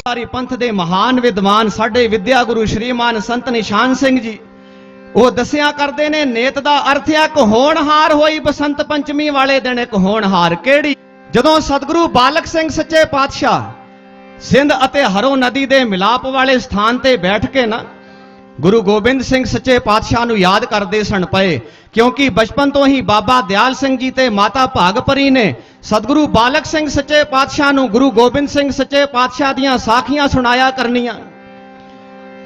ਸਾਰੀ ਪੰਥ ਦੇ ਮਹਾਨ ਵਿਦਵਾਨ ਸਾਡੇ ਵਿਦਿਆ ਗੁਰੂ ਸ਼੍ਰੀਮਾਨ ਸੰਤ ਨਿਸ਼ਾਨ ਸਿੰਘ ਜੀ, ਉਹ ਦੱਸਿਆ ਕਰਦੇ ਨੇ, ਨੇਤ ਦਾ ਅਰਥ ਹੈ ਕਿ ਹੋਣਹਾਰ ਹੋਈ ਬਸੰਤ ਪੰਚਮੀ ਵਾਲੇ ਦਿਨ, ਇੱਕ ਹੋਣਹਾਰ ਕਿਹੜੀ? ਜਦੋਂ ਸਤਿਗੁਰੂ ਬਾਲਕ ਸਿੰਘ ਸੱਚੇ ਪਾਤਸ਼ਾਹ ਸਿੰਧ ਅਤੇ ਹਰੋ ਨਦੀ ਦੇ ਮਿਲਾਪ ਵਾਲੇ ਸਥਾਨ ਤੇ ਬੈਠ ਕੇ ਨਾ, ਗੁਰੂ ਗੋਬਿੰਦ ਸਿੰਘ ਸੱਚੇ ਪਾਤਸ਼ਾਹ ਨੂੰ ਯਾਦ ਕਰਦੇ ਸਣ ਪਏ ਕਿਉਂਕਿ ਬਚਪਨ ਤੋਂ ਹੀ ਬਾਬਾ ਦਿਆਲ ਸਿੰਘ ਜੀ ਤੇ ਮਾਤਾ ਭਾਗਪਰੀ ਨੇ ਸਤਿਗੁਰੂ ਬਾਲਕ ਸਿੰਘ ਸੱਚੇ ਪਾਤਸ਼ਾਹ ਨੂੰ ਗੁਰੂ ਗੋਬਿੰਦ ਸਿੰਘ ਸੱਚੇ ਪਾਤਸ਼ਾਹ ਦੀਆਂ ਸਾਖੀਆਂ ਸੁਣਾਇਆ ਕਰਨੀਆਂ।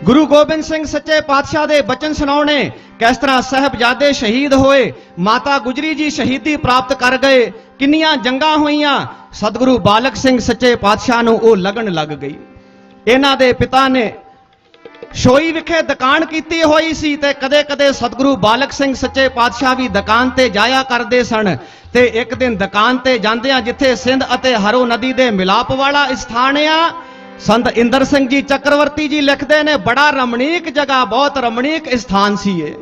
ਗੁਰੂ ਗੋਬਿੰਦ ਸਿੰਘ ਸੱਚੇ ਪਾਤਸ਼ਾਹ ਦੇ ਬਚਨ ਸੁਣਾਉਣੇ ਕਿਸ ਤਰ੍ਹਾਂ ਸਹਿਬਜ਼ਾਦੇ ਸ਼ਹੀਦ ਹੋਏ, ਮਾਤਾ ਗੁਜਰੀ ਜੀ ਸ਼ਹੀਦੀ ਪ੍ਰਾਪਤ ਕਰ ਗਏ, ਕਿੰਨੀਆਂ ਜੰਗਾਂ ਹੋਈਆਂ, ਸਤਿਗੁਰੂ ਬਾਲਕ ਸਿੰਘ ਸੱਚੇ ਪਾਤਸ਼ਾਹ ਨੂੰ ਉਹ ਲਗਨ ਲੱਗ ਗਈ। ਇਹਨਾਂ ਦੇ ਪਿਤਾ ਨੇ ਸ਼ੋਈ ਵਿਖੇ ਦੁਕਾਨ ਕੀਤੀ ਹੋਈ ਸੀ ਤੇ ਕਦੇ-ਕਦੇ ਸਤਿਗੁਰੂ ਬਾਲਕ ਸਿੰਘ ਸੱਚੇ ਪਾਤਸ਼ਾਹ ਵੀ ਦੁਕਾਨ ਤੇ ਜਾਇਆ ਕਰਦੇ ਸਨ ਤੇ ਇੱਕ ਦਿਨ ਦੁਕਾਨ ਤੇ ਜਾਂਦਿਆਂ ਜਿੱਥੇ ਸਿੰਧ ਅਤੇ ਹਰੋ ਨਦੀ ਦੇ ਮਿਲਾਪ ਵਾਲਾ ਸਥਾਨ ਆ, ਸੰਤ ਇੰਦਰ ਸਿੰਘ ਜੀ ਚੱਕਰਵਰਤੀ ਜੀ ਲਿਖਦੇ ਨੇ, ਬੜਾ ਰਮਣੀਕ ਜਗ੍ਹਾ, ਬਹੁਤ ਰਮਣੀਕ ਸਥਾਨ ਸੀ ਇਹ।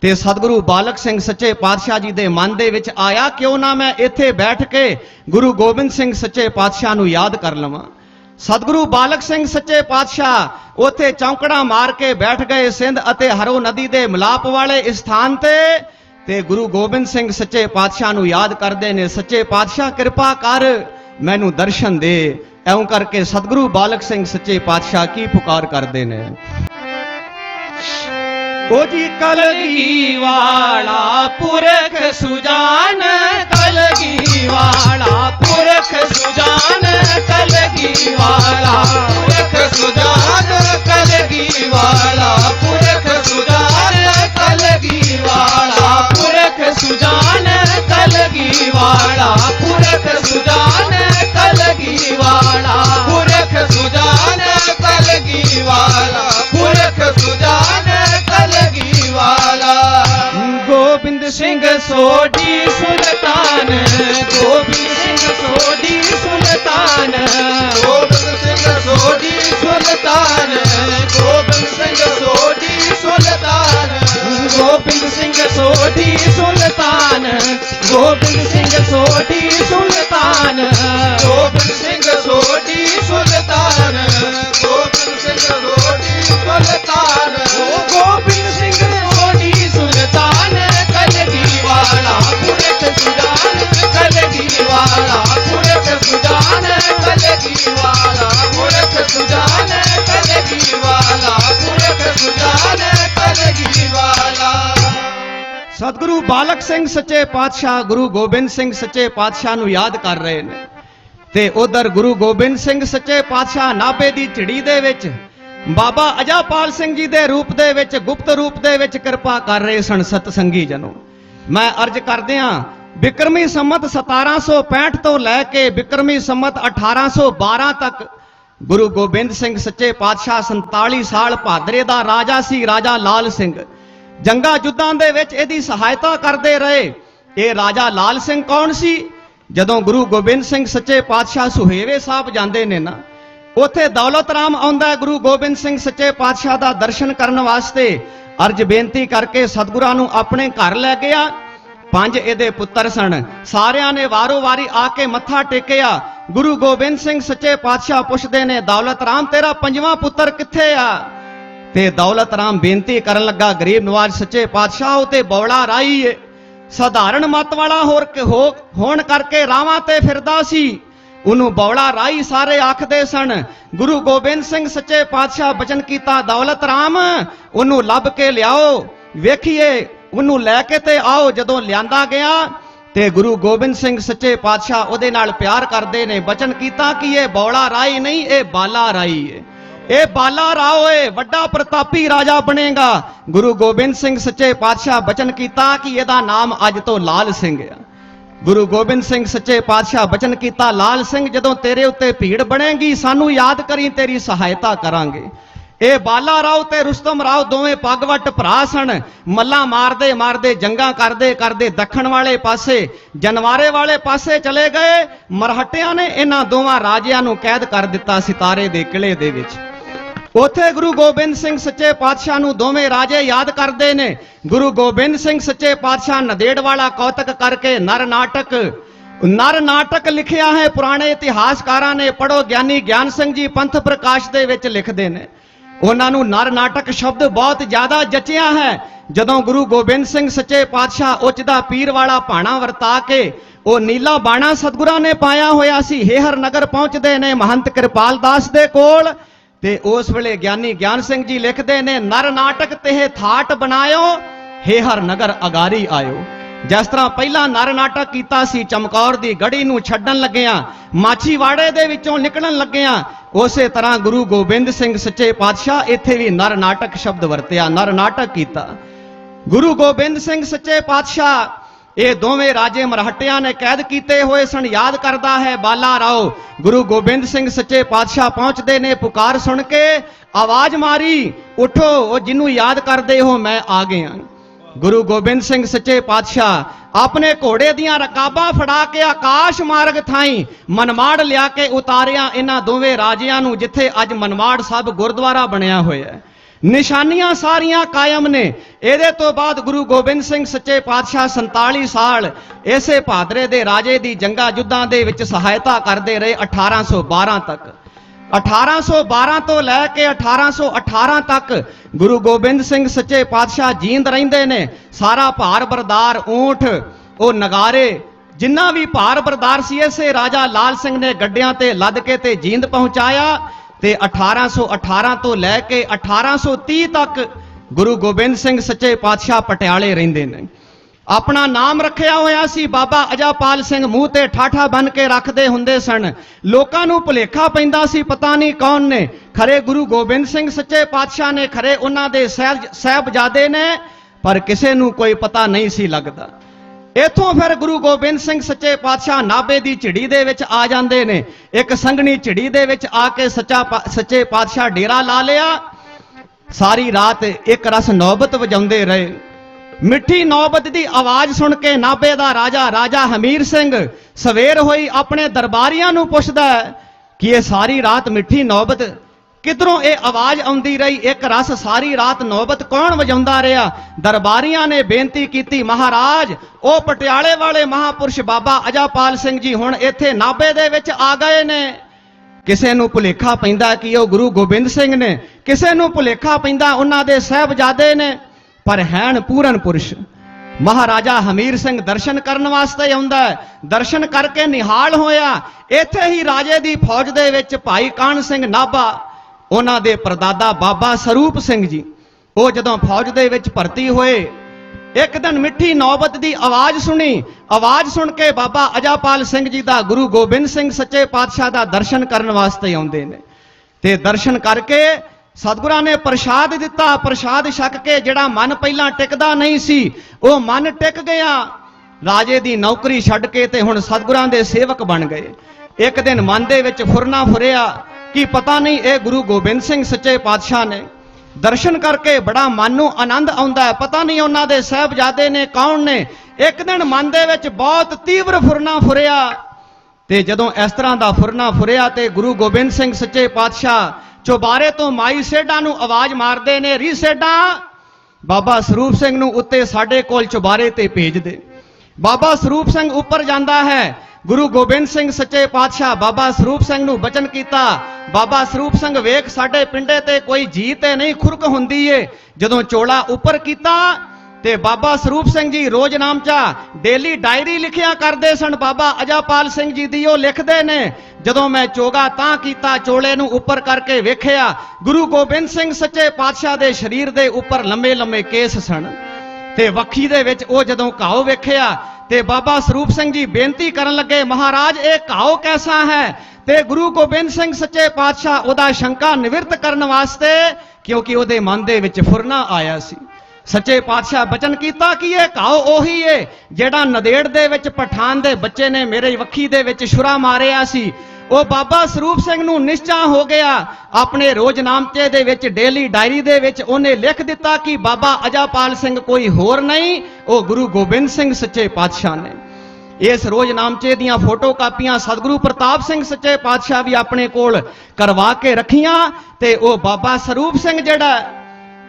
ਤੇ ਸਤਿਗੁਰੂ ਬਾਲਕ ਸਿੰਘ ਸੱਚੇ ਪਾਤਸ਼ਾਹ ਜੀ ਦੇ ਮਨ ਦੇ ਵਿੱਚ ਆਇਆ, ਕਿਉਂ ਨਾ ਮੈਂ ਇੱਥੇ ਬੈਠ ਕੇ ਗੁਰੂ ਗੋਬਿੰਦ ਸਿੰਘ ਸੱਚੇ ਪਾਤਸ਼ਾਹ ਨੂੰ ਯਾਦ ਕਰ ਲਵਾਂ। ਸਤਿਗੁਰੂ ਬਾਲਕ ਸਿੰਘ ਸੱਚੇ ਪਾਤਸ਼ਾਹ ਉੱਥੇ ਚੌਂਕੜਾ ਮਾਰ ਕੇ ਬੈਠ ਗਏ ਸਿੰਧ ਅਤੇ ਹਰੋ ਨਦੀ ਦੇ ਮਿਲਾਪ ਵਾਲੇ ਸਥਾਨ ਤੇ। ਤੇ ਗੁਰੂ ਗੋਬਿੰਦ ਸਿੰਘ ਸੱਚੇ ਪਾਤਸ਼ਾਹ ਨੂੰ ਯਾਦ ਕਰਦੇ ਨੇ, ਸੱਚੇ ਪਾਤਸ਼ਾਹ, ਕਿਰਪਾ ਕਰ, ਮੈਨੂੰ ਦਰਸ਼ਨ ਦੇ। ਐਉਂ ਕਰਕੇ ਸਤਿਗੁਰੂ ਬਾਲਕ ਸਿੰਘ ਸੱਚੇ ਪਾਤਸ਼ਾਹ ਕੀ ਪੁਕਾਰ ਕਰਦੇ ਨੇ। ਉਹ ਜੀ ਕਲਗੀ ਵਾਲਾ ਪੁਰਖ ਸੁਜਾਨ ਕਲਗੀ ਵਾਲਾ ਪੁਰਖ ਸੁਜਾਨ ਕਲਗੀ ਵਾਲਾ ਪੁਰਖ ਸੁਜਾਨ ਕਲਗੀ ਵਾਲਾ ਪੁਰਖ ਸੁਜਾਨ। सुलतान गोबिंद सिंह सोडी सुल्तान गोबिंद सिंह सोडी सुल्तान गोबिंद सिंह सोडी सुल्तान। गोबिंद सिंह सोडी सुल्तान गोबिंद सिंह सोडी सुल्तान। ਸਿੰਘ ਸੱਚੇ ਪਾਤਸ਼ਾਹ, ਗੁਰੂ ਗੋਬਿੰਦ ਸਿੰਘ ਸੱਚੇ ਪਾਤਸ਼ਾਹ ਨੂੰ ਯਾਦ ਕਰ ਰਹੇ ਨੇ। ਤੇ ਉਧਰ ਗੁਰੂ ਗੋਬਿੰਦ ਸਿੰਘ ਸੱਚੇ ਪਾਤਸ਼ਾਹ ਨਾਭੇ ਦੀ ਝਿੜੀ ਦੇ ਵਿੱਚ ਬਾਬਾ ਅਜਾਪਾਲ ਸਿੰਘ ਜੀ ਦੇ ਰੂਪ ਦੇ ਵਿੱਚ, ਗੁਪਤ ਰੂਪ ਦੇ ਵਿੱਚ ਕਿਰਪਾ ਕਰ ਰਹੇ ਸਨ ਸਤਸੰਗੀ ਜਨੋ। ਮੈਂ ਅਰਜ ਕਰਦਿਆਂ ਬਿਕਰਮੀ ਸੰਮਤ 1765 ਤੋਂ ਲੈ ਕੇ ਬਿਕਰਮੀ ਸੰਮਤ 1812 ਤੱਕ ਗੁਰੂ ਗੋਬਿੰਦ ਸਿੰਘ ਸੱਚੇ ਪਾਤਸ਼ਾਹ 47 ਸਾਲ ਭਾਦਰੇ ਦਾ ਰਾਜਾ ਸੀ, ਰਾਜਾ ਲਾਲ ਸਿੰਘ। ਜੰਗਾ ਜੁੱਦਾਂ ਦੇ ਵਿੱਚ ਇਹਦੀ ਸਹਾਇਤਾ ਕਰਦੇ ਰਹੇ। ਇਹ ਰਾਜਾ ਲਾਲ ਸਿੰਘ ਕੌਣ ਸੀ? ਜਦੋਂ ਗੁਰੂ ਗੋਬਿੰਦ ਸਿੰਘ ਸੱਚੇ ਪਾਤਸ਼ਾਹ ਸੁਹੇਵੇ ਸਾਹਿਬ ਜਾਂਦੇ ਨੇ ਨਾ, ਉੱਥੇ ਦੌਲਤ ਰਾਮ ਆਉਂਦਾ ਗੁਰੂ ਗੋਬਿੰਦ ਸਿੰਘ ਸੱਚੇ ਪਾਤਸ਼ਾਹ ਦਾ ਦਰਸ਼ਨ ਕਰਨ ਵਾਸਤੇ। ਅਰਜ ਬੇਨਤੀ ਕਰਕੇ ਸਤਿਗੁਰਾਂ ਨੂੰ ਆਪਣੇ ਘਰ ਲੈ ਗਿਆ। ਪੰਜ ਇਹਦੇ ਪੁੱਤਰ ਸਨ। ਸਾਰਿਆਂ ਨੇ ਵਾਰੋ-ਵਾਰੀ ਆ ਕੇ ਮੱਥਾ ਟੇਕਿਆ। ਗੁਰੂ ਗੋਬਿੰਦ ਸਿੰਘ ਸੱਚੇ ਪਾਤਸ਼ਾਹ ਪੁੱਛਦੇ ਨੇ, ਦੌਲਤ ਰਾਮ, ਤੇਰਾ ਪੰਜਵਾਂ ਪੁੱਤਰ ਕਿੱਥੇ ਆ? ਤੇ ਦੌਲਤ ਰਾਮ ਬੇਨਤੀ ਕਰਨ ਲੱਗਾ, ਗਰੀਬ ਨਵਾਜ ਸੱਚੇ ਪਾਤਸ਼ਾਹ ਉਹ ਤੇ ਬੌਲਾ ਰਾਈ ਏ। ਸਧਾਰਨ ਮਤ ਵਾਲਾ ਹੋਰ ਹੋਣ ਕਰਕੇ ਰਾਵਾਂ ਤੇ ਫਿਰਦਾ ਸੀ। ਉਹਨੂੰ ਬੌਲਾ ਰਾਈ ਸਾਰੇ ਆਖਦੇ ਸਨ। ਗੁਰੂ ਗੋਬਿੰਦ ਸਿੰਘ ਸੱਚੇ ਪਾਤਸ਼ਾਹ ਬਚਨ ਕੀਤਾ, ਦੌਲਤ ਰਾਮ, ਉਹਨੂੰ ਲੱਭ ਕੇ ਲਿਆਓ। ਵੇਖੀਏ, ਉਹਨੂੰ ਲੈ ਕੇ ਤੇ ਆਓ, ਜਦੋਂ ਲਿਆਂਦਾ ਗਿਆ, ਤੇ ਗੁਰੂ ਗੋਬਿੰਦ ਸਿੰਘ ਸੱਚੇ ਪਾਤਸ਼ਾਹ ਉਹਦੇ ਨਾਲ ਪਿਆਰ ਕਰਦੇ ਨੇ। ਬਚਨ ਕੀਤਾ ਕਿ ਇਹ ਬੌਲਾ ਰਾਈ ਨਹੀਂ, ਇਹ ਬਾਲਾ ਰਾਈ ਏ। ਇਹ ਬਾਲਾ ਰਾਓ ਏ, ਵੱਡਾ ਪ੍ਰਤਾਪੀ ਰਾਜਾ ਬਣੇਗਾ। ਗੁਰੂ ਗੋਬਿੰਦ ਸਿੰਘ ਸੱਚੇ ਪਾਤਸ਼ਾਹ ਬਚਨ ਕੀਤਾ ਕਿ ਇਹਦਾ ਨਾਮ ਅੱਜ ਤੋਂ ਲਾਲ ਸਿੰਘ ਆ। ਗੁਰੂ ਗੋਬਿੰਦ ਸਿੰਘ ਸੱਚੇ ਪਾਤਸ਼ਾਹ ਬਚਨ ਕੀਤਾ ਲਾਲ ਸਿੰਘ, ਜਦੋਂ ਤੇਰੇ ਉੱਤੇ ਭੀੜ ਬਣੇਗੀ, ਸਾਨੂੰ ਯਾਦ ਕਰੀ, ਤੇਰੀ ਸਹਾਇਤਾ ਕਰਾਂਗੇ। ਇਹ ਬਾਲਾ ਰਾਓ ਤੇ ਰੁਸਤਮ ਰਾਓ ਦੋਵੇਂ ਪੱਗਵੱਟ ਭਰਾ ਸਨ। ਮੱਲਾ ਮਾਰਦੇ ਮਾਰਦੇ, ਜੰਗਾਂ ਕਰਦੇ ਕਰਦੇ ਦੱਖਣ ਵਾਲੇ ਪਾਸੇ, ਜਨਵਾਰੇ ਵਾਲੇ ਪਾਸੇ ਚਲੇ ਗਏ। ਮਰਹਟਿਆਂ ਨੇ ਇਹਨਾਂ ਦੋਵਾਂ ਰਾਜਿਆਂ ਨੂੰ ਕੈਦ ਕਰ ਦਿੱਤਾ ਸਿਤਾਰੇ ਦੇ ਕਿਲੇ ਦੇ ਵਿੱਚ। ਉਥੇ ਗੁਰੂ ਗੋਬਿੰਦ ਸਿੰਘ ਸੱਚੇ ਪਾਤਸ਼ਾਹ ਨੂੰ ਦੋਵੇਂ ਰਾਜੇ ਯਾਦ ਕਰਦੇ ਨੇ। ਗੁਰੂ ਗੋਬਿੰਦ ਸਿੰਘ ਸੱਚੇ ਪਾਤਸ਼ਾਹ ਨਦੇੜ ਵਾਲਾ ਕੌਤਕ ਕਰਕੇ ਨਰ ਨਾਟਕ। ਨਰ ਨਾਟਕ ਲਿਖਿਆ ਹੈ, ਪੁਰਾਣੇ ਇਤਿਹਾਸਕਾਰਾਂ ਨੇ ਪੜੋ ਗਿਆਨੀ ਗਿਆਨ ਸਿੰਘ ਜੀ ਪੰਥ ਪ੍ਰਕਾਸ਼ ਦੇ ਵਿੱਚ ਲਿਖਦੇ ਨੇ। ਉਹਨਾਂ ਨੂੰ ਨਰ ਨਾਟਕ ਸ਼ਬਦ ਬਹੁਤ ਜ਼ਿਆਦਾ ਜਚਿਆ ਹੈ। ਜਦੋਂ ਗੁਰੂ ਗੋਬਿੰਦ ਸਿੰਘ ਸੱਚੇ ਪਾਤਸ਼ਾਹ ਉੱਚ ਦਾ ਪੀਰ ਵਾਲਾ ਭਾਣਾ ਵਰਤਾ ਕੇ, ਉਹ ਨੀਲਾ ਬਾਣਾ ਸਤਿਗੁਰਾਂ ਨੇ ਪਾਇਆ ਹੋਇਆ ਸੀ। ਹੇਹਰ ਨਗਰ ਪਹੁੰਚਦੇ ਨੇ, ਮਹੰਤ ਕਿਰਪਾਲ ਦਾਸ ਦੇ ਕੋਲ। ਤੇ ਉਸ ਵੇਲੇ ਗਿਆਨੀ ਗਿਆਨ ਸਿੰਘ ਜੀ ਲਿਖਦੇ ਨੇ, ਨਰ ਨਾਟਕ ਤੇ ਥਾਟ ਬਣਾਇਓ ਹੇਹਰ ਨਗਰ ਅਗਾਰੀ ਆਇਓ। ਜਿਸ ਤਰ੍ਹਾਂ ਪਹਿਲਾਂ ਨਰ ਨਾਟਕ ਕੀਤਾ ਸੀ, ਚਮਕੌਰ ਦੀ ਗੜੀ ਨੂੰ ਛੱਡਣ ਲੱਗਿਆਂ, ਮਾਛੀਵਾੜੇ ਦੇ ਵਿੱਚੋਂ ਨਿਕਲਣ ਲੱਗਿਆਂ, ਉਸੇ ਤਰ੍ਹਾਂ ਗੁਰੂ ਗੋਬਿੰਦ ਸਿੰਘ ਸੱਚੇ ਪਾਤਸ਼ਾਹ ਇੱਥੇ ਵੀ ਨਰ ਨਾਟਕ ਸ਼ਬਦ ਵਰਤਿਆ, ਨਰ ਨਾਟਕ ਕੀਤਾ। ਗੁਰੂ ਗੋਬਿੰਦ ਸਿੰਘ ਸੱਚੇ ਪਾਤਸ਼ਾਹ ਇਹ ਦੋਵੇਂ ਰਾਜੇ ਮਰਹਟਿਆਂ ਨੇ ਕੈਦ ਕੀਤੇ ਹੋਏ ਸਨ। ਯਾਦ ਕਰਦਾ ਹੈ, ਬਾਲਾ ਰਾਓ, ਗੁਰੂ ਗੋਬਿੰਦ ਸਿੰਘ ਸੱਚੇ ਪਾਤਸ਼ਾਹ ਪਹੁੰਚਦੇ ਨੇ ਪੁਕਾਰ ਸੁਣ ਕੇ। ਆਵਾਜ਼ ਮਾਰੀ, ਉਠੋ, ਉਹ ਜਿਹਨੂੰ ਯਾਦ ਕਰਦੇ ਹੋ, ਮੈਂ ਆ ਗਿਆ ਗੁਰੂ ਗੋਬਿੰਦ ਸਿੰਘ ਸੱਚੇ ਪਾਤਸ਼ਾਹ ਆਪਣੇ ਘੋੜੇ ਦੀਆਂ ਰਕਾਬਾਂ ਫੜਾ ਕੇ ਆਕਾਸ਼ ਮਾਰਗ ਥਾਈ ਮਨਮਾੜ ਲਿਆ ਕੇ ਉਤਾਰਿਆ। ਇਹਨਾਂ ਦੋਵੇਂ ਰਾਜਿਆਂ ਨੂੰ ਜਿੱਥੇ ਅੱਜ ਮਨਮਾੜ ਸਾਹਿਬ ਗੁਰਦੁਆਰਾ ਬਣਿਆ ਹੋਇਆ ਹੈ। ਨਿਸ਼ਾਨੀਆਂ ਸਾਰੀਆਂ ਕਾਇਮ ਨੇ। ਇਹਦੇ ਤੋਂ ਬਾਅਦ ਗੁਰੂ ਗੋਬਿੰਦ ਸਿੰਘ ਸੱਚੇ ਪਾਤਸ਼ਾਹ 47 ਸਾਲ ਇਸੇ ਭਾਦਰੇ ਦੇ ਰਾਜੇ ਦੀ ਜੰਗਾ ਜੁੱਦਾਂ ਦੇ ਵਿੱਚ ਸਹਾਇਤਾ ਕਰਦੇ ਰਹੇ 1812 ਤੱਕ। 1812 ਤੋਂ ਲੈ ਕੇ 1818 ਤੱਕ ਗੁਰੂ ਗੋਬਿੰਦ ਸਿੰਘ ਸੱਚੇ ਪਾਤਸ਼ਾਹ ਜੀਂਦ ਰਹਿੰਦੇ ਨੇ। ਸਾਰਾ ਭਾਰ ਬਰਦਾਰ, ਊਂਠ, ਉਹ ਨਗਾਰੇ, ਜਿੰਨਾ ਵੀ ਭਾਰ ਬਰਦਾਰ ਸੀ, ਇਸੇ ਰਾਜਾ ਲਾਲ ਸਿੰਘ ਨੇ ਗੱਡਿਆਂ ਤੇ ਲੱਦ ਕੇ ਤੇ ਜੀਂਦ ਪਹੁੰਚਾਇਆ। ਤੇ 1818 ਤੋਂ ਲੈ ਕੇ 1830 ਤੱਕ ਗੁਰੂ ਗੋਬਿੰਦ ਸਿੰਘ ਸੱਚੇ ਪਾਤਸ਼ਾਹ ਪਟਿਆਲੇ ਰਹਿੰਦੇ ਨੇ। ਆਪਣਾ ਨਾਮ ਰੱਖਿਆ ਹੋਇਆ ਸੀ, ਬਾਬਾ ਅਜਾਪਾਲ ਸਿੰਘ ਮੂੰਹ ਤੇ ਠਾਠਾ ਬਨ ਕੇ ਰੱਖਦੇ ਹੁੰਦੇ ਸਨ। ਲੋਕਾਂ ਨੂੰ ਭੁਲੇਖਾ ਪੈਂਦਾ ਸੀ, ਪਤਾ ਨਹੀਂ ਕੌਣ ਨੇ। ਖਰੇ ਗੁਰੂ ਗੋਬਿੰਦ ਸਿੰਘ ਸੱਚੇ ਪਾਤਸ਼ਾਹ ਨੇ, ਖਰੇ ਉਹਨਾਂ ਦੇ ਸਹਿਬ- ਸਾਹਿਬਜ਼ਾਦੇ ਨੇ, ਪਰ ਕਿਸੇ ਨੂੰ ਕੋਈ ਪਤਾ ਨਹੀਂ ਸੀ ਲੱਗਦਾ। ਇਥੋਂ ਫਿਰ ਗੁਰੂ ਗੋਬਿੰਦ ਸਿੰਘ ਸੱਚੇ ਪਾਤਸ਼ਾਹ ਨਾਬੇ ਦੀ ਝਿੜੀ ਦੇ ਵਿੱਚ ਆ ਜਾਂਦੇ ਨੇ। ਇੱਕ ਸੰਘਣੀ ਝਿੜੀ ਦੇ ਵਿੱਚ ਆ ਕੇ ਸੱਚਾ ਸੱਚੇ ਪਾਤਸ਼ਾਹ ਡੇਰਾ ਲਾ ਲਿਆ। ਸਾਰੀ ਰਾਤ ਇੱਕ ਰਸ ਨੌਬਤ ਵਜਾਉਂਦੇ ਰਹੇ। ਮਿੱਠੀ ਨੌਬਤ ਦੀ ਆਵਾਜ਼ ਸੁਣ ਕੇ ਨਾਬੇ ਦਾ ਰਾਜਾ ਰਾਜਾ ਹਮੀਰ ਸਿੰਘ ਸਵੇਰ ਹੋਈ ਆਪਣੇ ਦਰਬਾਰੀਆਂ ਨੂੰ ਪੁੱਛਦਾ ਕਿ ਇਹ ਸਾਰੀ ਰਾਤ ਮਿੱਠੀ ਨੌਬਤ ਕਿਧਰੋਂ ਇਹ ਆਵਾਜ਼ ਆਉਂਦੀ ਰਹੀ? ਇੱਕ ਰਸ ਸਾਰੀ ਰਾਤ ਨੌਬਤ ਕੌਣ ਵਜਾਉਂਦਾ ਰਿਹਾ? ਦਰਬਾਰੀਆਂ ਨੇ ਬੇਨਤੀ ਕੀਤੀ, ਮਹਾਰਾਜ, ਉਹ ਪਟਿਆਲੇ ਵਾਲੇ ਮਹਾਪੁਰਸ਼ ਬਾਬਾ ਅਜਾਪਾਲ ਸਿੰਘ ਜੀ ਹੁਣ ਇੱਥੇ ਨਾਬੇ ਦੇ ਵਿੱਚ ਆ ਗਏ ਨੇ। ਕਿਸੇ ਨੂੰ ਭੁਲੇਖਾ ਪੈਂਦਾ ਕਿ ਉਹ ਗੁਰੂ ਗੋਬਿੰਦ ਸਿੰਘ ਨੇ? ਕਿਸੇ ਨੂੰ ਭੁਲੇਖਾ ਪੈਂਦਾ ਉਹਨਾਂ ਦੇ ਸਹਿਬਜ਼ਾਦੇ ਨੇ? ਪਰ ਹੈਣ ਪੂਰਨ ਪੁਰਸ਼, ਮਹਾਰਾਜਾ ਹਮੀਰ ਸਿੰਘ ਦਰਸ਼ਨ ਕਰਨ ਵਾਸਤੇ ਆਉਂਦਾ ਦਰਸ਼ਨ ਕਰਕੇ ਨਿਹਾਲ ਹੋਇਆ। ਇੱਥੇ ਹੀ ਰਾਜੇ ਦੀ ਫੌਜ ਦੇ ਵਿੱਚ ਭਾਈ ਕਾਨ ਸਿੰਘ ਨਾਭਾ ਉਹਨਾਂ ਦੇ ਪਰਦਾਦਾ ਬਾਬਾ ਸਰੂਪ ਸਿੰਘ ਜੀ। ਉਹ ਜਦੋਂ ਫੌਜ ਦੇ ਵਿੱਚ ਭਰਤੀ ਹੋਏ, ਇੱਕ ਦਿਨ ਮਿੱਠੀ ਨੌਬਤ ਦੀ ਆਵਾਜ਼ ਸੁਣੀ। ਆਵਾਜ਼ ਸੁਣ ਕੇ ਬਾਬਾ ਅਜਾਪਾਲ ਸਿੰਘ ਜੀ ਦਾ ਗੁਰੂ ਗੋਬਿੰਦ ਸਿੰਘ ਸੱਚੇ ਪਾਤਸ਼ਾਹ ਦਾ ਦਰਸ਼ਨ ਕਰਨ ਵਾਸਤੇ ਆਉਂਦੇ ਨੇ। ਤੇ ਦਰਸ਼ਨ ਕਰਕੇ ਸਤਿਗੁਰਾਂ ਨੇ ਪ੍ਰਸ਼ਾਦ ਦਿੱਤਾ। ਪ੍ਰਸ਼ਾਦ ਛਕ ਕੇ ਜਿਹੜਾ ਮਨ ਪਹਿਲਾਂ ਟਿਕਦਾ ਨਹੀਂ ਸੀ, ਉਹ ਮਨ ਟਿਕ ਗਿਆ। ਰਾਜੇ ਦੀ ਨੌਕਰੀ ਛੱਡ ਕੇ ਤੇ ਹੁਣ ਸਤਿਗੁਰਾਂ ਦੇ ਸੇਵਕ ਬਣ ਗਏ। ਇੱਕ ਦਿਨ ਮਨ ਦੇ ਵਿੱਚ ਫੁਰਨਾ ਫੁਰਿਆ। ਕਿ ਪਤਾ ਨਹੀਂ ਇਹ ਗੁਰੂ ਗੋਬਿੰਦ ਸਿੰਘ ਸੱਚੇ ਪਾਤਸ਼ਾਹ ਨੇ ਦਰਸ਼ਨ ਕਰਕੇ ਬੜਾ ਮਨ ਨੂੰ ਆਨੰਦ ਆਉਂਦਾ ਹੈ। ਪਤਾ ਨਹੀਂ ਉਹਨਾਂ ਦੇ ਸਹਿਬਜ਼ਾਦੇ ਨੇ ਕੌਣ ਨੇ। ਇੱਕ ਦਿਨ ਮਨ ਦੇ ਵਿੱਚ ਬਹੁਤ ਤੀਵਰ ਫੁਰਨਾ ਫੁਰਿਆ ਤੇ ਜਦੋਂ ਇਸ ਤਰ੍ਹਾਂ ਦਾ ਫੁਰਨਾ ਫੁਰਿਆ ਤੇ ਗੁਰੂ ਗੋਬਿੰਦ ਸਿੰਘ ਸੱਚੇ ਪਾਤਸ਼ਾਹ ਚੁਬਾਰੇ ਤੋਂ ਮਾਈ ਸੇਡਾਂ ਨੂੰ ਆਵਾਜ਼ ਮਾਰਦੇ ਨੇ, ਰੀ ਸੇਡਾਂ! ਬਾਬਾ ਸਰੂਪ ਸਿੰਘ ਨੂੰ ਉੱਤੇ ਸਾਡੇ ਕੋਲ ਚੁਬਾਰੇ ਤੇ ਭੇਜ ਦੇ ਬਾਬਾ ਸਰੂਪ ਸਿੰਘ ਉੱਪਰ ਜਾਂਦਾ ਹੈ। ਗੁਰੂ ਗੋਬਿੰਦ ਸਿੰਘ ਸੱਚੇ ਪਾਤਸ਼ਾਹ ਬਾਬਾ ਸਰੂਪ ਸਿੰਘ ਨੂੰ ਬਚਨ ਕੀਤਾ। ਬਾਬਾ ਸਰੂਪ ਸਿੰਘ ਵੇਖ ਸਾਡੇ ਪਿੰਡੇ ਤੇ ਕੋਈ ਜੀ ਤੇ ਨਹੀਂ ਖੁਰਕ ਹੁੰਦੀ ਏ। ਜਦੋਂ ਚੋਲਾ ਉੱਪਰ ਕੀਤਾ ਤੇ ਬਾਬਾ ਸਰੂਪ ਸਿੰਘ ਜੀ ਰੋਜ਼ ਨਾਮਚਾ ਡੇਲੀ ਡਾਇਰੀ ਲਿਖਿਆ ਕਰਦੇ ਸਨ। ਬਾਬਾ ਅਜਾਪਾਲ ਸਿੰਘ ਜੀ ਦੀ ਉਹ ਲਿਖਦੇ ਨੇ। ਜਦੋਂ ਮੈਂ ਚੋਗਾ ਤਾਂ ਕੀਤਾ ਚੋਲੇ ਨੂੰ ਉੱਪਰ ਕਰਕੇ ਵੇਖਿਆ। ਗੁਰੂ ਗੋਬਿੰਦ ਸਿੰਘ ਸੱਚੇ ਪਾਤਸ਼ਾਹ ਦੇ ਸਰੀਰ ਦੇ ਉੱਪਰ ਲੰਮੇ ਲੰਮੇ ਕੇਸ ਸਨ। ਤੇ ਵੱਖੀ ਦੇ ਵਿੱਚ ਉਹ ਜਦੋਂ ਘਾਉ ਵੇਖਿਆ ਤੇ ਬਾਬਾ ਸਰੂਪ ਸਿੰਘ ਜੀ ਬੇਨਤੀ ਕਰਨ ਲੱਗੇ, ਮਹਾਰਾਜ, ਇਹ ਘਾਉ ਕੈਸਾ ਹੈ? ਤੇ ਗੁਰੂ ਗੋਬਿੰਦ ਸਿੰਘ ਸੱਚੇ ਪਾਤਸ਼ਾਹ ਉਹਦਾ ਸ਼ੰਕਾ ਨਿਵਰਤ ਕਰਨ ਵਾਸਤੇ ਕਿਉਂਕਿ ਉਹਦੇ ਮਨ ਦੇ ਵਿੱਚ ਫੁਰਨਾ ਆਇਆ ਸੀ। ਸੱਚੇ ਪਾਤਸ਼ਾਹ ਬਚਨ ਕੀਤਾ ਕਿ ਇਹ ਘਾਓ ਉਹੀ ਏ ਜਿਹੜਾ ਨਦੇੜ ਦੇ ਵਿੱਚ ਪਠਾਨ ਦੇ ਬੱਚੇ ਨੇ ਮੇਰੇ ਵੱਖੀ ਦੇ ਵਿੱਚ ਛੁਰਾ ਮਾਰਿਆ ਸੀ। ਉਹ ਬਾਬਾ ਸਰੂਪ ਸਿੰਘ ਨੂੰ ਨਿਸ਼ਚਾ ਹੋ ਗਿਆ। ਆਪਣੇ ਰੋਜ਼ਨਾਮਚੇ ਦੇ ਵਿੱਚ, ਡੇਲੀ ਡਾਇਰੀ ਦੇ ਵਿੱਚ ਉਹਨੇ ਲਿਖ ਦਿੱਤਾ ਕਿ ਬਾਬਾ ਅਜਾਪਾਲ ਸਿੰਘ ਕੋਈ ਹੋਰ ਨਹੀਂ, ਉਹ ਗੁਰੂ ਗੋਬਿੰਦ ਸਿੰਘ ਸੱਚੇ ਪਾਤਸ਼ਾਹ ਨੇ। ਇਸ ਰੋਜ਼ਨਾਮਚੇ ਦੀਆਂ ਫੋਟੋ ਕਾਪੀਆਂ ਸਤਿਗੁਰੂ ਪ੍ਰਤਾਪ ਸਿੰਘ ਸੱਚੇ ਪਾਤਸ਼ਾਹ ਵੀ ਆਪਣੇ ਕੋਲ ਕਰਵਾ ਕੇ ਰੱਖੀਆਂ ਤੇ ਉਹ ਬਾਬਾ ਸਰੂਪ ਸਿੰਘ ਜਿਹੜਾ,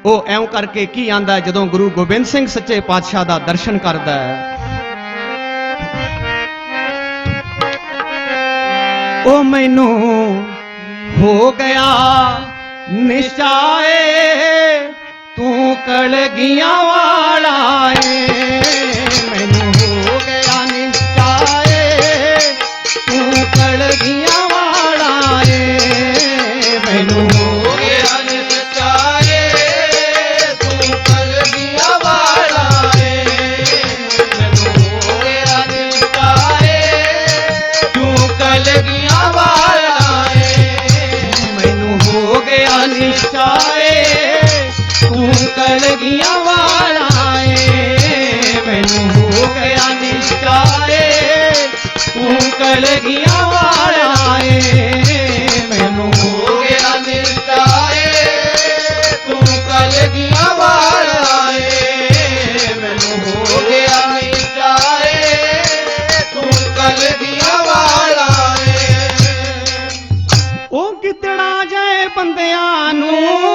ਉਹ ਐਉਂ ਕਰਕੇ ਕੀ ਆਂਦਾ ਜਦੋਂ ਗੁਰੂ ਗੋਬਿੰਦ ਸਿੰਘ ਸੱਚੇ ਪਾਤਸ਼ਾਹ ਦਾ ਦਰਸ਼ਨ ਕਰਦਾ ਹੈ। ਉਹ ਮੈਨੂੰ ਹੋ ਗਿਆ ਨਿਸ਼ਾਏ ਤੂੰ ਕਲਗੀਆਂ ਵਾਲਾ ਏ ਮੈਨੂੰ ਹੋ ਗਿਆ ਨਿਸ਼ਾਏ ਤੂੰ ਕਲਗੀਆਂ ਕਲਗੀਆਂ ਵਾਲਾ ਏ। ਮੈਨੂੰ ਹੋ ਗਿਆ ਨਿਸ਼ਚਾਏ ਤੂੰ ਕਲਗੀਆਂ ਵਾਲਾ ਏ। ਮੈਨੂੰ ਹੋ ਗਿਆ ਨਿਸਚਾਏ ਤੂੰ ਕਲਗੀਆਂ ਵਾਲਾ ਏ। ਮੈਨੂੰ ਹੋ ਗਿਆ ਨਿਸਚਾਏ ਤੂੰ ਕਲਗੀਆਂ ਵਾਲਾ ਏ। ਉਹ ਕਿਤੜਾ ਜਾਏ ਬੰਦਿਆਂ ਨੂੰ।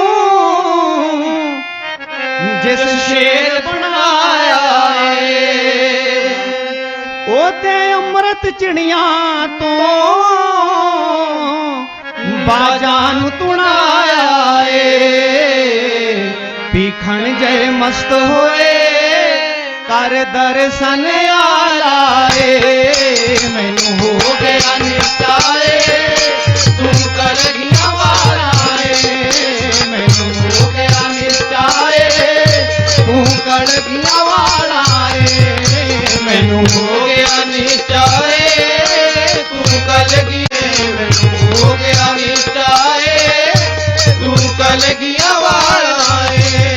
ਜਿਸ ਸ਼ੇਰ ਬਣਾਇਆ ਏ। ਉਹ ਤੇ ਅੰਮ੍ਰਿਤ ਚਿੜੀਆਂ ਤੋਂ ਬਾਜਾਂ ਨੂੰ ਤੁਣਾਇਆ ਏ। ਪੀਖਣ ਜੈ ਮਸਤ ਹੋਏ ਕਰ ਦਰਸ਼ਨ ਆਲਾ ਏ। ਮੈਨੂੰ ਹੋ ਗਿਆ ਨਿਸ਼ਚਾਏ ਤੂੰ ਕਲਗੀਆਂ ਵਾਲਾ ਤੂੰ ਵਾਲਾ ਏ। ਮੈਨੂੰ ਹੋ ਗਿਆ ਨਿਸ਼ਚਾਏ, ਤੂੰ ਕਲਗੀ ਮੈਨੂੰ ਹੋ ਗਿਆ ਨਿਸ਼ਚਾਏ, ਤੂੰ ਕਲਗੀਆਂ ਵਾਲਾ ਏ।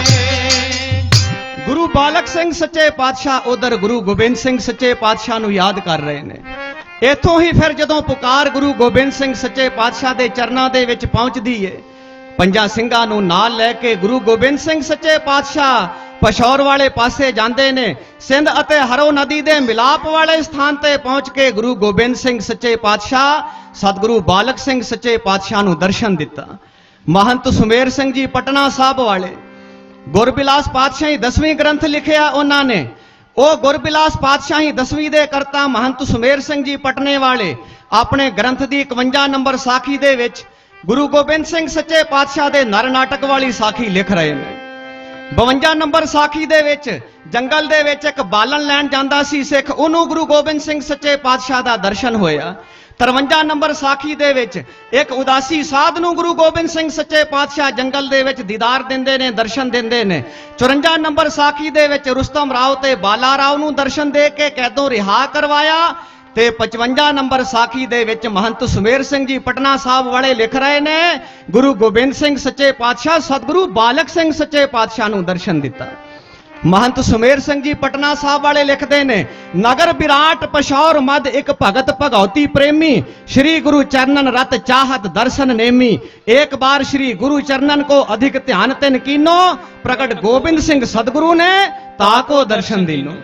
ਗੁਰੂ ਬਾਲਕ ਸਿੰਘ ਸੱਚੇ ਪਾਤਸ਼ਾਹ, ਉਧਰ ਗੁਰੂ ਗੋਬਿੰਦ ਸਿੰਘ ਸੱਚੇ ਪਾਤਸ਼ਾਹ ਨੂੰ ਯਾਦ ਕਰ ਰਹੇ ਨੇ। ਇੱਥੋਂ ਹੀ ਫਿਰ ਜਦੋਂ ਪੁਕਾਰ ਗੁਰੂ ਗੋਬਿੰਦ ਸਿੰਘ ਸੱਚੇ ਪਾਤਸ਼ਾਹ ਦੇ ਚਰਨਾਂ ਦੇ ਵਿੱਚ ਪਹੁੰਚਦੀ ਏ, ਪੰਜਾਂ ਸਿੰਘਾਂ ਨੂੰ ਨਾਲ ਲੈ ਕੇ ਗੁਰੂ ਗੋਬਿੰਦ ਸਿੰਘ ਸੱਚੇ ਪਾਤਸ਼ਾਹ ਪਸ਼ੌਰ ਵਾਲੇ ਪਾਸੇ ਜਾਂਦੇ ਨੇ। ਸਿੰਧ ਅਤੇ ਹਰੋ ਨਦੀ ਦੇ ਮਿਲਾਪ ਵਾਲੇ ਸਥਾਨ ਤੇ ਪਹੁੰਚ ਕੇ ਗੁਰੂ ਗੋਬਿੰਦ ਸਿੰਘ ਸੱਚੇ ਪਾਤਸ਼ਾਹ, ਸਤਿਗੁਰੂ ਬਾਲਕ ਸਿੰਘ ਸੱਚੇ ਪਾਤਸ਼ਾਹ ਨੂੰ ਦਰਸ਼ਨ ਦਿੱਤਾ। ਮਹੰਤ ਸੁਮੇਰ ਸਿੰਘ ਜੀ ਪਟਨਾ ਸਾਹਿਬ ਵਾਲੇ, ਗੁਰਬਿਲਾਸ ਪਾਤਸ਼ਾਹੀ 10ਵੀਂ ਗ੍ਰੰਥ ਲਿਖਿਆ ਉਹਨਾਂ ਨੇ। ਉਹ ਗੁਰਬਿਲਾਸ ਪਾਤਸ਼ਾਹੀ 10ਵੀਂ ਦੇ ਕਰਤਾ ਮਹੰਤ ਸੁਮੇਰ ਸਿੰਘ ਜੀ ਪਟਨੇ ਵਾਲੇ, ਆਪਣੇ ਗ੍ਰੰਥ ਦੀ 51 ਨੰਬਰ ਸਾਖੀ ਦੇ ਵਿੱਚ ਗੁਰੂ ਗੋਬਿੰਦ ਸਿੰਘ ਸੱਚੇ ਪਾਤਸ਼ਾਹ ਦੇ ਨਰ ਨਾਟਕ ਵਾਲੀ ਸਾਖੀ ਲਿਖ ਰਹੇ ਨੇ। 52 ਨੰਬਰ ਸਾਖੀ ਦੇ ਵਿੱਚ, ਜੰਗਲ ਦੇ ਵਿੱਚ ਇੱਕ ਬਾਲਣ ਲੈਣ ਜਾਂਦਾ ਸੀ ਸਿੱਖ, ਉਹਨੂੰ ਗੁਰੂ ਗੋਬਿੰਦ ਸਿੰਘ ਸੱਚੇ ਪਾਤਸ਼ਾਹ ਦਾ ਦਰਸ਼ਨ ਹੋਇਆ। 53 ਨੰਬਰ ਸਾਖੀ ਦੇ ਵਿੱਚ ਇੱਕ ਉਦਾਸੀ ਸਾਧ ਨੂੰ ਗੁਰੂ ਗੋਬਿੰਦ ਸਿੰਘ ਸੱਚੇ ਪਾਤਸ਼ਾਹ ਜੰਗਲ ਦੇ ਵਿੱਚ ਦੀਦਾਰ ਦਿੰਦੇ ਨੇ, ਦਰਸ਼ਨ ਦਿੰਦੇ ਨੇ। 54 ਨੰਬਰ ਸਾਖੀ ਦੇ ਵਿੱਚ ਰੁਸਤਮ ਰਾਓ ਤੇ ਬਾਲਾ ਰਾਓ ਨੂੰ ਦਰਸ਼ਨ ਦੇ ਕੇ ਕੈਦੋਂ ਰਿਹਾ ਕਰਵਾਇਆ ਤੇ 55 ਨੰਬਰ ਸਾਖੀ ਦੇ ਵਿੱਚ ਮਹੰਤ ਸੁਮੇਰ ਸਿੰਘ ਜੀ ਪਟਨਾ ਸਾਹਿਬ ਵਾਲੇ ਲਿਖ ਰਹੇ ਨੇ, ਗੁਰੂ ਗੋਬਿੰਦ ਸਿੰਘ ਸੱਚੇ ਪਾਤਸ਼ਾਹ, ਸਤਿਗੁਰੂ ਬਾਲਕ ਸਿੰਘ ਸੱਚੇ ਪਾਤਸ਼ਾਹ ਨੂੰ ਦਰਸ਼ਨ ਦਿੱਤਾ। ਮਹੰਤ ਸੁਮੇਰ ਸਿੰਘ ਜੀ ਪਟਨਾ ਸਾਹਿਬ ਵਾਲੇ ਲਿਖਦੇ ਨੇ, ਨਗਰ ਵਿਰਾਟ ਪਸ਼ੌਰ ਮਦ ਇੱਕ ਭਗਤ ਭਗਉਤੀ ਪ੍ਰੇਮੀ, ਸ੍ਰੀ ਗੁਰੂ ਚਰਨਨ ਰਤ ਚਾਹਤ ਦਰਸ਼ਨ ਨੇਮੀ। ਇੱਕ ਵਾਰ ਸ੍ਰੀ ਗੁਰੂ ਚਰਨਨ ਕੋ ਅਧਿਕ ਧਿਆਨ ਤਿਨ ਕੀਨੋ, ਪ੍ਰਗਟ ਗੋਬਿੰਦ ਸਿੰਘ ਸਤਿਗੁਰੂ ਨੇ ਤਾਕੋ ਦਰਸ਼ਨ ਦੀਨੋ।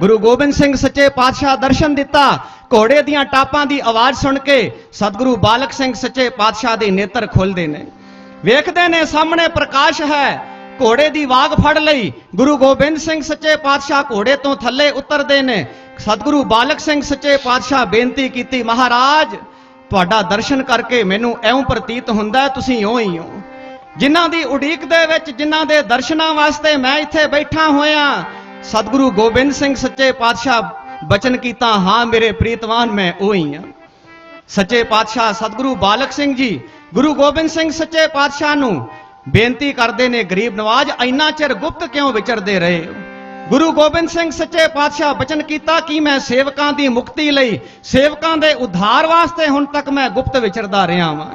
ਗੁਰੂ ਗੋਬਿੰਦ ਸਿੰਘ ਸੱਚੇ ਪਾਤਸ਼ਾਹ ਦਰਸ਼ਨ ਦਿੱਤਾ। ਘੋੜੇ ਦੀਆਂ ਟਾਪਾਂ ਦੀ ਆਵਾਜ਼ ਸੁਣ ਕੇ ਸਤਿਗੁਰੂ ਬਾਲਕ ਸਿੰਘ ਸੱਚੇ ਪਾਤਸ਼ਾਹ ਦੇ ਨੇਤਰ ਖੁੱਲਦੇ ਨੇ। ਵੇਖਦੇ ਨੇ ਸਾਹਮਣੇ ਪ੍ਰਕਾਸ਼ ਹੈ। ਘੋੜੇ ਦੀ ਵਾਗ ਫੜ ਲਈ ਗੁਰੂ ਗੋਬਿੰਦ ਸਿੰਘ ਸੱਚੇ ਪਾਤਸ਼ਾਹ ਘੋੜੇ ਤੋਂ ਥੱਲੇ ਉਤਰਦੇ ਨੇ। ਸਤਿਗੁਰੂ ਬਾਲਕ ਸਿੰਘ ਸੱਚੇ ਪਾਤਸ਼ਾਹ ਬੇਨਤੀ ਕੀਤੀ, ਮਹਾਰਾਜ, ਤੁਹਾਡਾ ਦਰਸ਼ਨ ਕਰਕੇ ਮੈਨੂੰ ਐਉਂ ਪ੍ਰਤੀਤ ਹੁੰਦਾ ਤੁਸੀਂ ਇਉਂ ਹੀ ਹੋ। ਜਿਨ੍ਹਾਂ ਦੀ ਉਡੀਕ ਦੇ ਵਿੱਚ, ਜਿਨ੍ਹਾਂ ਦੇ ਦਰਸ਼ਨਾਂ ਵਾਸਤੇ ਮੈਂ ਇੱਥੇ ਬੈਠਾ ਹੋਇਆ ਸਤਿਗੁਰੂ ਗੋਬਿੰਦ ਸਿੰਘ ਸੱਚੇ ਪਾਤਸ਼ਾਹ ਬਚਨ ਕੀਤਾ, ਹਾਂ ਮੇਰੇ ਪ੍ਰੀਤਵਾਨ ਮੈਂ ਉਹ ਹੀ। ਸੱਚੇ ਪਾਤਸ਼ਾਹ ਸਤਿਗੁਰੂ ਬਾਲਕ ਸਿੰਘ ਜੀ, ਗੁਰੂ ਗੋਬਿੰਦ ਸਿੰਘ ਸੱਚੇ ਪਾਤਸ਼ਾਹ ਨੂੰ ਬੇਨਤੀ ਕਰਦੇ ਨੇ, ਗਰੀਬ ਨਵਾਜ, ਇੰਨਾ ਚਿਰ ਗੁਪਤ ਕਿਉਂ ਵਿਚਰਦੇ ਰਹੇ ਗੁਰੂ ਗੋਬਿੰਦ ਸਿੰਘ ਸੱਚੇ ਪਾਤਸ਼ਾਹ ਬਚਨ ਕੀਤਾ ਕਿ ਮੈਂ ਸੇਵਕਾਂ ਦੀ ਮੁਕਤੀ ਲਈ, ਸੇਵਕਾਂ ਦੇ ਉਧਾਰ ਵਾਸਤੇ ਹੁਣ ਤੱਕ ਮੈਂ ਗੁਪਤ ਵਿਚਰਦਾ ਰਿਹਾ ਹਾਂ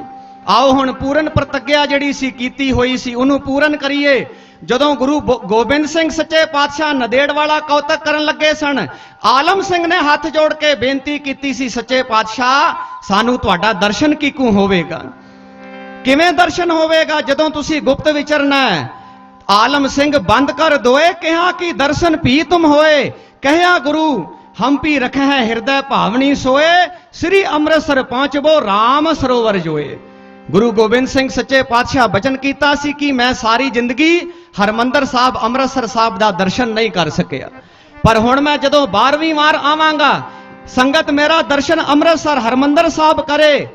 ਆਓ ਹੁਣ ਪੂਰਨ ਪ੍ਰਤੱਗਿਆ ਜਿਹੜੀ ਸੀ ਕੀਤੀ ਹੋਈ ਸੀ, ਉਹਨੂੰ ਪੂਰਨ ਕਰੀਏ। ਜਦੋਂ ਗੁਰੂ ਬੋ- ਗੋਬਿੰਦ ਸਿੰਘ ਸੱਚੇ ਪਾਤਸ਼ਾਹ ਨਦੇੜ ਵਾਲਾ ਕੌਤਕ ਕਰਨ ਲੱਗੇ ਸਨ, ਆਲਮ ਸਿੰਘ ਨੇ ਹੱਥ ਜੋੜ ਕੇ ਬੇਨਤੀ ਕੀਤੀ ਸੀ, ਸੱਚੇ ਪਾਤਸ਼ਾਹ, ਸਾਨੂੰ ਤੁਹਾਡਾ ਦਰਸ਼ਨ ਕੀਕੂ ਹੋਵੇਗਾ? ਕਿਵੇਂ ਦਰਸ਼ਨ ਹੋਵੇਗਾ ਜਦੋਂ ਤੁਸੀਂ ਗੁਪਤ ਵਿਚਰਨਾ ਹੈ? ਆਲਮ ਸਿੰਘ ਬੰਦ ਕਰ ਦੋਏ, ਕਿਹਾ ਕਿ ਦਰਸ਼ਨ ਭੀ ਤੁਮ ਹੋਏ। ਕਹਿਆ, ਗੁਰੂ, ਹਮ ਭੀ ਰਖੇ ਹੈ ਹਿਰਦੈ ਭਾਵਨੀ ਸੋਏ, ਸ੍ਰੀ ਅੰਮ੍ਰਿਤਸਰ ਪਹੁੰਚਬੋ RAM ਸਰੋਵਰ ਜੋਏ। ਗੁਰੂ ਗੋਬਿੰਦ ਸਿੰਘ ਸੱਚੇ ਪਾਤਸ਼ਾਹ ਬਚਨ ਕੀਤਾ ਸੀ ਕਿ ਮੈਂ ਸਾਰੀ ਜ਼ਿੰਦਗੀ ਹਰਮੰਦਰ ਸਾਹਿਬ, ਅੰਮ੍ਰਿਤਸਰ ਸਾਹਿਬ ਦਾ ਦਰਸ਼ਨ ਨਹੀਂ ਕਰ ਸਕਿਆ। ਪਰ ਹੁਣ ਮੈਂ ਜਦੋਂ 12ਵੀਂ ਵਾਰ ਆਵਾਂਗਾ, ਸੰਗਤ ਮੇਰਾ ਦਰਸ਼ਨ ਅੰਮ੍ਰਿਤਸਰ, ਹਰਮੰਦਰ ਸਾਹਿਬ ਕਰੇ।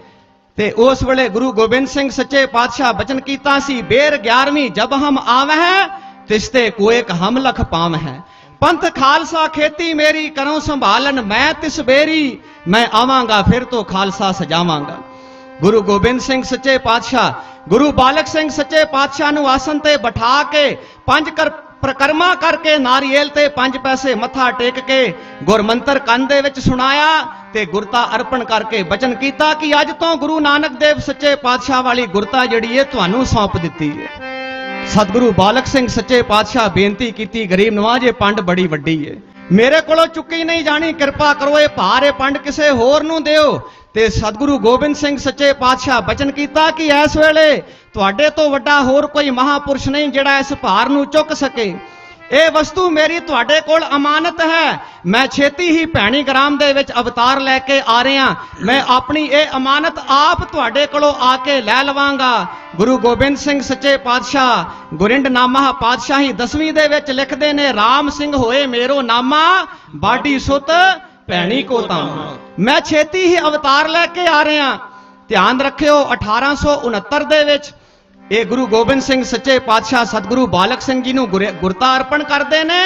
ਤੇ ਉਸ ਵੇਲੇ ਗੁਰੂ ਗੋਬਿੰਦ ਸਿੰਘ ਸੱਚੇ ਪਾਤਸ਼ਾਹ ਬਚਨ ਕੀਤਾ ਸੀ, ਬੇਰ 11ਵੀਂ ਜਬ ਹਮ ਆਵਹਿ, ਤਿਸਤੇ ਕੋਇਕ ਹਮ ਲਖ ਪਾਵਹਿ। ਪੰਥ ਖਾਲਸਾ ਖੇਤੀ ਮੇਰੀ ਕਰੋ ਸੰਭਾਲਨ ਮੈਂ ਤਿਸ ਬੇਰੀ। ਮੈਂ ਆਵਾਂਗਾ, ਫਿਰ ਤੋਂ ਖਾਲਸਾ ਸਜਾਵਾਂਗਾ। ਗੁਰੂ ਗੋਬਿੰਦ ਸਿੰਘ ਸੱਚੇ ਪਾਤਸ਼ਾਹ ਗੁਰੂ ਬਾਲਕ ਸਿੰਘ ਸੱਚੇ ਪਾਤਸ਼ਾਹ ਨੂੰ ਆਸਨ ਤੇ ਬਿਠਾ ਕੇ ਪੰਜ ਕਰ ਪ੍ਰਕਰਮਾ ਕਰਕੇ ਨਾਰੀਅਲ ਤੇ ਪੰਜ ਪੈਸੇ ਮੱਥਾ ਟੇਕ ਕੇ ਗੁਰਮੰਤਰ ਕੰਨ ਦੇ ਵਿੱਚ ਸੁਣਾਇਆ ਤੇ ਗੁਰਤਾ ਅਰਪਣ ਕਰਕੇ ਬਚਨ ਕੀਤਾ ਕਿ ਅੱਜ ਤੋਂ ਗੁਰੂ ਨਾਨਕ ਦੇਵ ਸੱਚੇ ਪਾਤਸ਼ਾਹ ਵਾਲੀ ਗੁਰਤਾ ਜਿਹੜੀ ਹੈ ਤੁਹਾਨੂੰ ਸੌਂਪ ਦਿੱਤੀ ਹੈ ਸਤਿਗੁਰੂ ਬਾਲਕ ਸਿੰਘ ਸੱਚੇ ਪਾਤਸ਼ਾਹ ਬੇਨਤੀ ਕੀਤੀ, ਗਰੀਬ ਨਵਾਜ ਇਹ ਪੰਡ ਬੜੀ ਵੱਡੀ ਏ। ਮੇਰੇ ਕੋਲੋਂ ਚੁੱਕੀ ਨਹੀਂ ਜਾਣੀ, ਕਿਰਪਾ ਕਰੋ ਇਹ ਭਾਰ ਇਹ ਪੰਡ, ਕਿਸੇ ਹੋਰ ਨੂੰ ਦਿਓ। ਤੇ ਸਤਿਗੁਰੂ ਗੋਬਿੰਦ ਸਿੰਘ ਸੱਚੇ ਪਾਤਸ਼ਾਹ ਬਚਨ ਕੀਤਾ ਕਿ ਇਸ ਵੇਲੇ ਤੁਹਾਡੇ ਤੋਂ ਵੱਡਾ ਹੋਰ ਕੋਈ ਮਹਾਪੁਰਸ਼ ਨਹੀਂ ਜਿਹੜਾ ਇਸ ਭਾਰ ਨੂੰ ਚੁੱਕ ਸਕੇ। ਇਹ ਵਸਤੂ ਮੇਰੀ ਤੁਹਾਡੇ ਕੋਲ ਅਮਾਨਤ ਹੈ। ਮੈਂ ਛੇਤੀ ਹੀ ਭੈਣੀ ਗ੍ਰਾਮ ਦੇ ਵਿੱਚ ਅਵਤਾਰ ਲੈ ਕੇ ਆ ਰਿਹਾ। ਮੈਂ ਆਪਣੀ ਇਹ ਅਮਾਨਤ ਆਪ ਤੁਹਾਡੇ ਕੋਲੋਂ ਆ ਕੇ ਲੈ ਲਵਾਂਗਾ। ਗੁਰੂ ਗੋਬਿੰਦ ਸਿੰਘ ਸੱਚੇ ਪਾਤਸ਼ਾਹ, ਗੁਰਿੰਡ ਨਾਮਾ ਪਾਤਸ਼ਾਹੀ ਦਸਵੀਂ ਦੇ ਵਿੱਚ ਲਿਖਦੇ ਨੇ RAM ਸਿੰਘ ਹੋਏ ਮੇਰੋ ਨਾਮਾ, ਬਾਡੀ ਸੁਤ ਭੈਣੀ ਕੋ ਤਾਮਾ ਮੈਂ ਛੇਤੀ ਹੀ ਅਵਤਾਰ ਲੈ ਕੇ ਆ ਰਿਹਾ ਧਿਆਨ ਰੱਖਿਓ 1869 ਦੇ ਵਿੱਚ ਇਹ ਗੁਰੂ ਗੋਬਿੰਦ ਸਿੰਘ ਸੱਚੇ ਪਾਤਸ਼ਾਹ ਸਤਿਗੁਰੂ ਬਾਲਕ ਸਿੰਘ ਜੀ ਨੂੰ ਗੁਰੇ- ਗੁਰਤਾ ਅਰਪਣ ਕਰਦੇ ਨੇ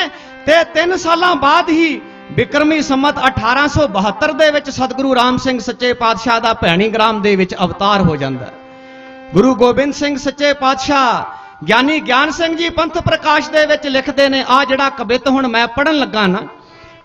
ਤੇ 3 ਸਾਲਾਂ ਬਾਅਦ ਹੀ ਬਿਕਰਮੀ ਸੰਮਤ 1872 ਦੇ ਵਿੱਚ ਸਤਿਗੁਰੂ ਰਾਮ ਸਿੰਘ ਸੱਚੇ ਪਾਤਸ਼ਾਹ ਦਾ ਭੈਣੀ ਗ੍ਰਾਮ ਦੇ ਵਿੱਚ ਅਵਤਾਰ ਹੋ ਜਾਂਦਾ ਗੁਰੂ ਗੋਬਿੰਦ ਸਿੰਘ ਸੱਚੇ ਪਾਤਸ਼ਾਹ ਗਿਆਨੀ ਗਿਆਨ ਸਿੰਘ ਜੀ ਪੰਥ ਪ੍ਰਕਾਸ਼ ਦੇ ਵਿੱਚ ਲਿਖਦੇ ਨੇ ਆ ਜਿਹੜਾ ਕਵਿਤ ਹੁਣ ਮੈਂ ਪੜਨ ਲੱਗਾ ਨਾ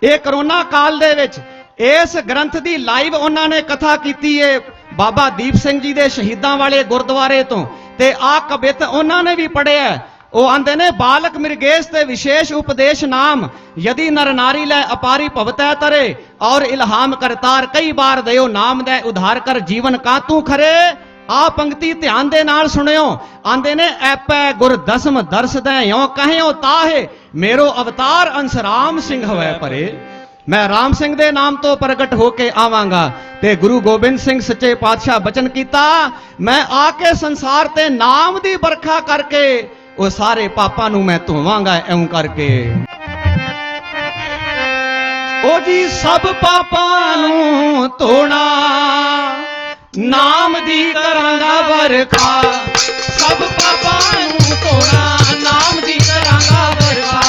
ਇਹ ਕਰੋਨਾ ਕਾਲ ਦੇ ਵਿੱਚ ਇਸ ਗ੍ਰੰਥ ਦੀ ਲਾਈਵ ਉਹਨਾਂ ਨੇ ਕਥਾ ਕੀਤੀ ਏ ਬਾਬਾ ਦੀਪ ਸਿੰਘ ਜੀ ਦੇ ਸ਼ਹੀਦਾਂ ਵਾਲੇ ਗੁਰਦੁਆਰੇ ਤੋਂ। ਤੇ ਆ ਕਵਿਤ ਉਹਨਾਂ ਨੇ ਵੀ ਪੜਿਆ ਉਹ ਆਂਦੇ ਨੇ, ਬਾਲਕ ਮਿਰਗੇਸ਼ ਤੇ ਵਿਸ਼ੇਸ਼ ਉਪਦੇਸ਼ ਨਾਮ, ਯਦੀ ਨਰ ਨਾਰੀ ਲੈ ਅਪਾਰੀ ਭਵਤੈ ਤਰੇ, ਔਰ ਇਲਹਾਮ ਕਰਤਾਰ ਕਈ ਬਾਰ ਦਿਓ ਨਾਮ ਦੇ ਉਧਾਰ ਕਰ ਜੀਵਨ ਕਾ ਤੂੰ ਖਰੇ। ਆ ਪੰਕਤੀ ਧਿਆਨ ਦੇ ਨਾਲ ਸੁਣਿਓ। ਆਂਦੇ ਨੇ ਐਪੈ ਗੁਰ ਦਸਮ ਦਰਸਦੈ ਯੋ ਕਹਿਓ ਤਾਹੇ, ਮੇਰੋ ਅਵਤਾਰ ਅੰਸ ਸਿੰਘ ਹੋਵੇ ਪਰੇ। ਮੈਂ ਰਾਮ ਸਿੰਘ ਦੇ ਨਾਮ ਤੋਂ ਪ੍ਰਗਟ ਹੋ ਕੇ ਆਵਾਂਗਾ ਤੇ ਗੁਰੂ ਗੋਬਿੰਦ ਸਿੰਘ ਸੱਚੇ ਪਾਤਸ਼ਾਹ ਬਚਨ ਕੀਤਾ। ਮੈਂ ਆ ਕੇ ਸੰਸਾਰ ਤੇ ਨਾਮ ਦੀ ਵਰਖਾ ਕਰਕੇ, ਉਹ ਸਾਰੇ ਪਾਪਾਂ ਨੂੰ ਮੈਂ ਧੋਵਾਂਗਾ ਐਉਂ ਕਰਕੇ। ਉਹ ਜੀ ਸਭ ਪਾਪਾਂ ਨੂੰ ਧੋਣਾ। ਨਾਮ ਦੀ ਕਰਾਂਗਾ ਵਰਖਾ। ਸਭ ਪਾਪਾਂ ਨੂੰ ਧੋਣਾ ਨਾਮ ਦੀ ਕਰਾਂਗਾ ਵਰਖਾ।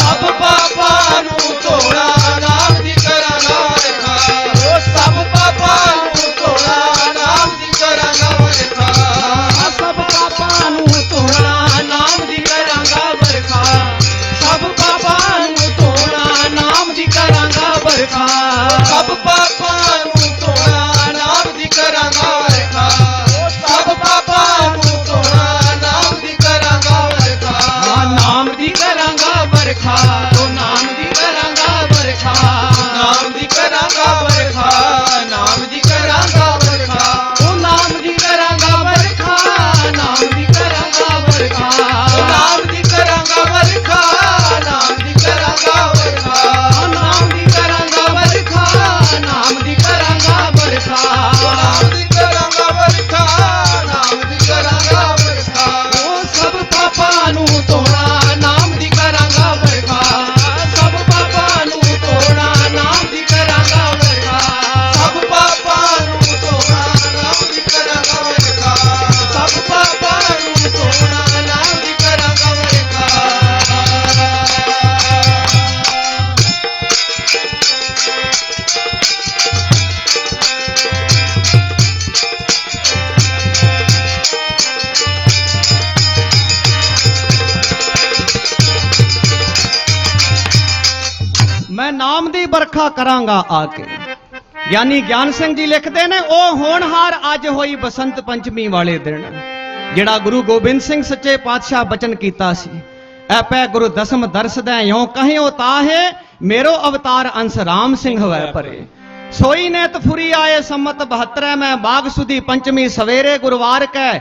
ਸਭ ਪਾਪਾਂ ਨੂੰ ਧੋਣਾ ਨਾਮ ਕਰਾਂਗਾ ਆ ਕੇ। ਗਿਆਨੀ ਗਿਆਨ ਸਿੰਘ ਜੀ ਲਿਖਦੇ ਨੇ, ਉਹ ਹੋਣਹਾਰ ਅੱਜ ਹੋਈ ਬਸੰਤ ਪੰਚਮੀ ਵਾਲੇ ਦਿਨ। ਜਿਹੜਾ ਗੁਰੂ ਗੋਬਿੰਦ ਸਿੰਘ ਸੱਚੇ ਪਾਤਸ਼ਾਹ ਬਚਨ ਕੀਤਾ ਸੀ ਐਪੈ ਗੁਰੂ ਦਸਮ ਦਰਸਦੈ ਯੋ ਕਹਿਓ ਤਾਹੇ, ਮੇਰੋ ਅਵਤਾਰ ਅੰਸ ਰਾਮ ਸਿੰਘ ਹੋਵੇ ਪਰੇ। ਸੋਈ ਨੇ ਤਫੁਰੀ ਆਏ ਸੰਮਤ 72 ਮੈਂ ਬਾਗ ਸੁਦੀ ਪੰਚਮੀ ਸਵੇਰੇ ਗੁਰਵਾਰ ਕੈ